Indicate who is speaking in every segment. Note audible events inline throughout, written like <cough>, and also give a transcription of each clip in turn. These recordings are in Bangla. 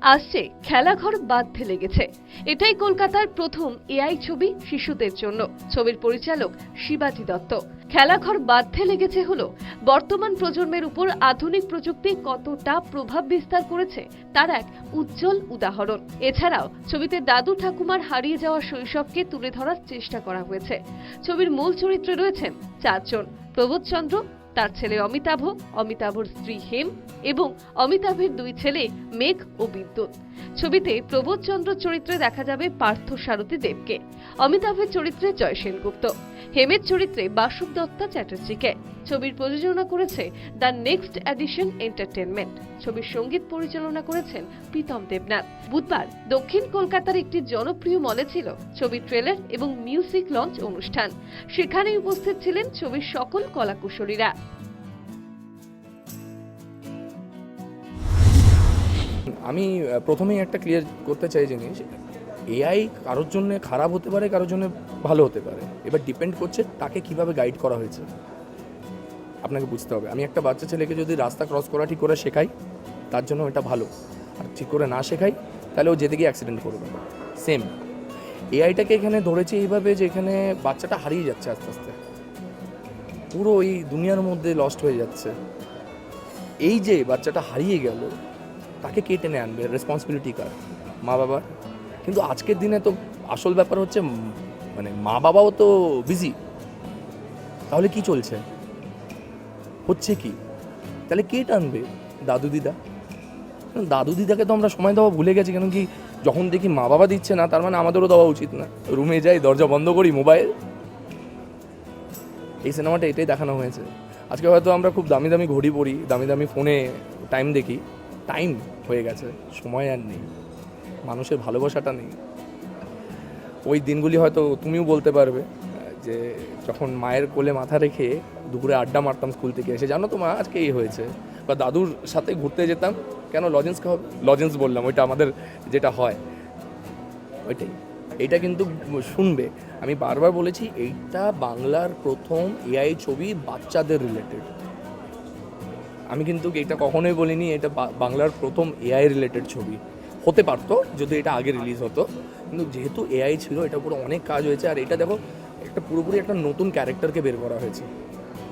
Speaker 1: আসছে, খেলাঘর বাদ ফেলে গেছে। এটাই কলকাতার প্রথম এআই ছবি শিশুদের জন্য। ছবির পরিচালক শিবাজি দত্ত। খেলাঘর বাদ ফেলে গেছে হলো, বর্তমান প্রজন্মের উপর আধুনিক প্রযুক্তি কতটা প্রভাব বিস্তার করেছে, তার এক উজ্জ্বল উদাহরণ। এছাড়াও, ছবিতে দাদু ঠাকুমার হারিয়ে যাওয়া শৈশবকে তুলে ধরার চেষ্টা করা হয়েছে। ছবির মূল চরিত্রে রয়েছেন চারজন, প্রবোধচন্দ্র তার ছেলে অমিতাভ, অমিতাভর স্ত্রী হেম এবং অমিতাভের দুই ছেলে মেঘ ও বিদ্যুৎ। ছবিতে প্রবোধচন্দ্র চরিত্রে দেখা যাবে পার্থ সারথী দেবকে, অমিতাভের চরিত্রে জয় সেনগুপ্ত, হেমের চরিত্রে বাসুব দত্তা চ্যাটার্জিকে। ছবির প্রযোজনা করেছে দ্য নেক্সট এডিশন এন্টারটেনমেন্ট ছবির সংগীত পরিচালনা করেছেন প্রীতম দেবনাথ। বুধবার দক্ষিণ কলকাতার একটি জনপ্রিয় মলে ছিল ছবির ট্রেলার এবং মিউজিক লঞ্চ অনুষ্ঠান। সেখানে উপস্থিত ছিলেন ছবির সকল কলাকুশলীরা।
Speaker 2: আমি প্রথমেই একটা ক্লিয়ার করতে চাই জিনিস এআই কারোর জন্য খারাপ হতে পারে, কারোর জন্য ভালো হতে পারে। এবার ডিপেন্ড করছে তাকে কীভাবে গাইড করা হয়েছে। আপনাকে বুঝতে হবে। আমি একটা বাচ্চা ছেলেকে যদি রাস্তা ক্রস করা ঠিক করে শেখাই, তার জন্য এটা ভালো। আর ঠিক করে না শেখাই, তাহলে ও যেতে গিয়ে অ্যাক্সিডেন্ট করবে সেম এআইটাকে এখানে ধরেছে এইভাবে যে এখানে বাচ্চাটা হারিয়ে যাচ্ছে আস্তে আস্তে। পুরো এই দুনিয়ার মধ্যে লস্ট হয়ে যাচ্ছে। এই যে বাচ্চাটা হারিয়ে গেল তাকে কে টেনে আনবে? রেসপন্সিবিলিটি কার? মা বাবার? কিন্তু আজকের দিনে তো আসল ব্যাপার হচ্ছে মানে মা বাবাও তো বিজি তাহলে কি চলছে? হচ্ছে কি? তাহলে কে টানবে? দাদু দিদা? দাদু দিদাকে তো আমরা সময় দেওয়া ভুলে গেছি কেন কি যখন দেখি মা বাবা দিচ্ছে না, তার মানে আমাদেরও দেওয়া উচিত না। রুমে যাই, দরজা বন্ধ করি মোবাইল এই সিনেমাটা এটাই দেখানো হয়েছে। আজকে হয়তো আমরা খুব দামি দামি ঘড়ি পড়ি, দামি দামি ফোনে টাইম দেখি। টাইম হয়ে গেছে, সময় আর নেই, মানুষের ভালোবাসাটা নেই। ওই দিনগুলি হয়তো তুমিও বলতে পারবে, যে যখন মায়ের কোলে মাথা রেখে দুপুরে আড্ডা মারতাম স্কুল থেকে, এসে জানো তো মা, আজকে এই হয়েছে। বা দাদুর সাথে ঘুরতে যেতাম, কেন লজেন্স খাওয়া লজেন্স বললাম, ওইটা আমাদের যেটা হয়, ওইটাই। এইটা কিন্তু শুনবে। আমি বারবার বলেছি, এইটা বাংলার প্রথম এআই ছবি বাচ্চাদের রিলেটেড আমি কিন্তু এটা কখনোই বলিনি, এটা বাংলার প্রথম এআই রিলেটেড ছবি। হতে পারতো, যদি এটা আগে রিলিজ হতো। কিন্তু যেহেতু এআই ছিল, এটা পুরো অনেক কাজ হয়েছে, আর এটা দেখো, একটা পুরোপুরি একটা নতুন ক্যারেক্টারকে বের করা হয়েছে।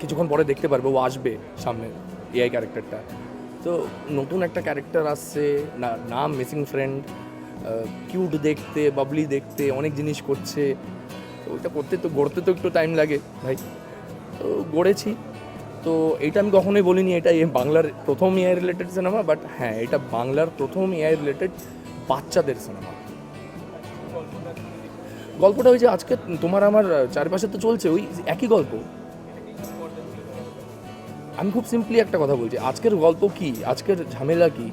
Speaker 2: কিছুক্ষণ পরে দেখতে পারবে, ও আসবে সামনে এআই ক্যারেক্টারটা তো নতুন একটা ক্যারেক্টার আসছে, না, নাম মিসিং ফ্রেন্ড কিউট দেখতে বাবলি দেখতে, অনেক জিনিস করছে। ওইটা করতে তো, গড়তে তো একটু টাইম লাগে, ভাই। তো গড়েছি। তো এইটা আমি কখনোই বলিনি, এটা বাংলার প্রথম এআই রিলেটেড সিনেমা বাট হ্যাঁ এটা বাংলার প্রথম এআই রিলেটেড বাচ্চাদের সিনেমা গল্পটা ওই যে আজকে তোমার আমার চারপাশে তো চলছে, ওই একই গল্প। আমি খুব সিম্পলি একটা কথা বলছি, আজকের গল্প কি? আজকের ঝামেলা কি?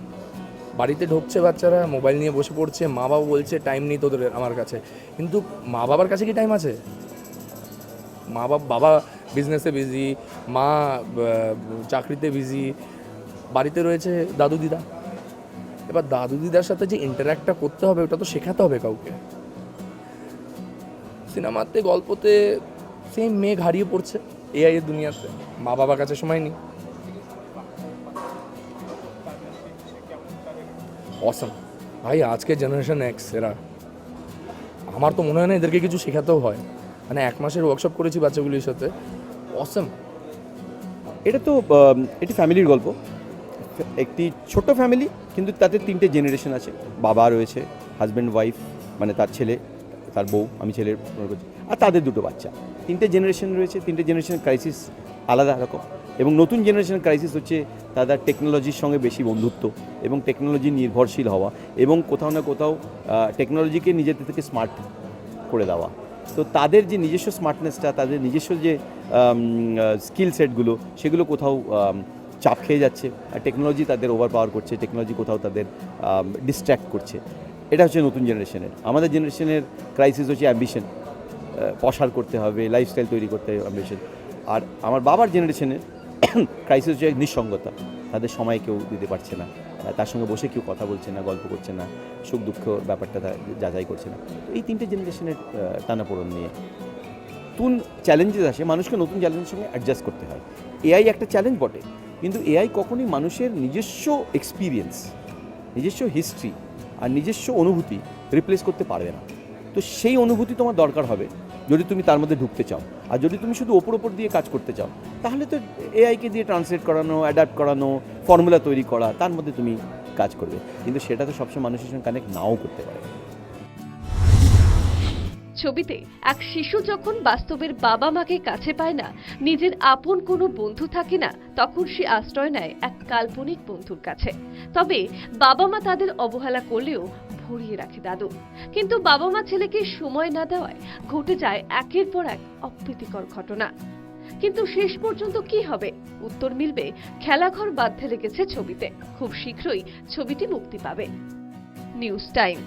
Speaker 2: বাড়িতে ঢুকছে বাচ্চারা মোবাইল নিয়ে বসে পড়ছে মা বাবা বলছে টাইম নেই তোদের আমার কাছে। কিন্তু মা বাবার কাছে কি টাইম আছে? মা বাবা বাবা বিজনেসে বিজি মা চাকরিতে বিজি বাড়িতে রয়েছে দাদু দিদা। এবার দাদু দিদার সাথে যে ইন্টারাক্টটা করতে হবে, ওটা তো শেখাতে হবে কাউকে। সিনেমাতে, গল্পতে সেম মেঘ হারিয়ে পড়ছে এআই এর দুনিয়াতে। মা বাবার কাছে সময় নেই। অসম ভাই আজকে জেনারেশন এক্স এরা। আমার তো মনে হয় না এদেরকে কিছু শেখাতেও হয়। মানে এক মাসের ওয়ার্কশপ করেছি বাচ্চাগুলির সাথে। অসম
Speaker 3: এটা তো এটি ফ্যামিলির গল্প। একটি ছোট ফ্যামিলি, কিন্তু তাতে তিনটে জেনারেশন আছে। বাবা রয়েছে, হাজব্যান্ড, ওয়াইফ মানে তার ছেলে, তার বউ, আমি ছেলের মনে করছি। আর তাদের দুটো বাচ্চা। তিনটে জেনারেশন রয়েছে, তিনটে জেনারেশন ক্রাইসিস আলাদা রকম। এবং নতুন জেনারেশন ক্রাইসিস হচ্ছে তাদের টেকনোলজির সঙ্গে বেশি বন্ধুত্ব এবং টেকনোলজি নির্ভরশীল হওয়া এবং কোথাও না কোথাও টেকনোলজিকে নিজেদের থেকে স্মার্ট করে দেওয়া। তো তাদের যে নিজস্ব স্মার্টনেসটা তাদের নিজস্ব যে স্কিল সেটগুলো সেগুলো কোথাও চাপ খেয়ে যাচ্ছে। আর টেকনোলজি তাদের ওভার পাওয়ার করছে টেকনোলজি কোথাও তাদের ডিস্ট্র্যাক্ট করছে। এটা হচ্ছে নতুন জেনারেশনের আমাদের জেনারেশনের ক্রাইসিস হচ্ছে অ্যাম্বিশন প্রসার করতে হবে লাইফস্টাইল তৈরি করতে হবে অ্যাম্বিশন আর আমার বাবার জেনারেশনের <coughs> ক্রাইসিস হচ্ছে নিঃসঙ্গতা, তাদের সময় কেউ দিতে পারছে না, তার সঙ্গে বসে কেউ কথা বলছে না, গল্প করছে না, সুখ দুঃখ ব্যাপারটা যাচাই করছে না। এই তিনটে জেনারেশনের টানাপোড়ন নিয়ে নতুন চ্যালেঞ্জেস আসে, মানুষকে নতুন চ্যালেঞ্জের সঙ্গে অ্যাডজাস্ট করতে হয়। এআই একটা চ্যালেঞ্জ বটে, কিন্তু এআই কখনোই মানুষের নিজস্ব এক্সপিরিয়েন্স নিজস্ব হিস্ট্রি আর নিজস্ব অনুভূতি রিপ্লেস করতে পারবে না। তো সেই অনুভূতি তোমার দরকার হবে, যদি তুমি তার মধ্যে ঢুকতে চাও। আর যদি তুমি শুধু ওপর ওপর দিয়ে কাজ করতে চাও, তাহলে তো এআইকে দিয়ে ট্রান্সলেট করানো অ্যাডাপ্ট করানো ফর্মুলা তৈরি করা, তার মধ্যে তুমি কাজ করবে। কিন্তু সেটা তো সবসময় মানুষের সঙ্গে কানেক্ট নাও করতে পারে।
Speaker 1: ছবিতে এক শিশু যখন বাস্তবের বাবা মাকে কাছে পায় না, নিজের আপন কোনো বন্ধু থাকে না, তখন সে আশ্রয় নেয় এক কাল্পনিক বন্ধুর কাছে। তবে বাবা মা তাদের অবহেলা করলেও ভরিয়ে রাখে দাদু। কিন্তু বাবা মা ছেলেকে সময় না দেওয়ায় ঘটে যায় একের পর এক অপ্রীতিকর ঘটনা। কিন্তু শেষ পর্যন্ত কি হবে? উত্তর মিলবে খেলাঘর বাধ্যে লেগেছে ছবিতে। খুব শীঘ্রই ছবিটি মুক্তি পাবে। News time.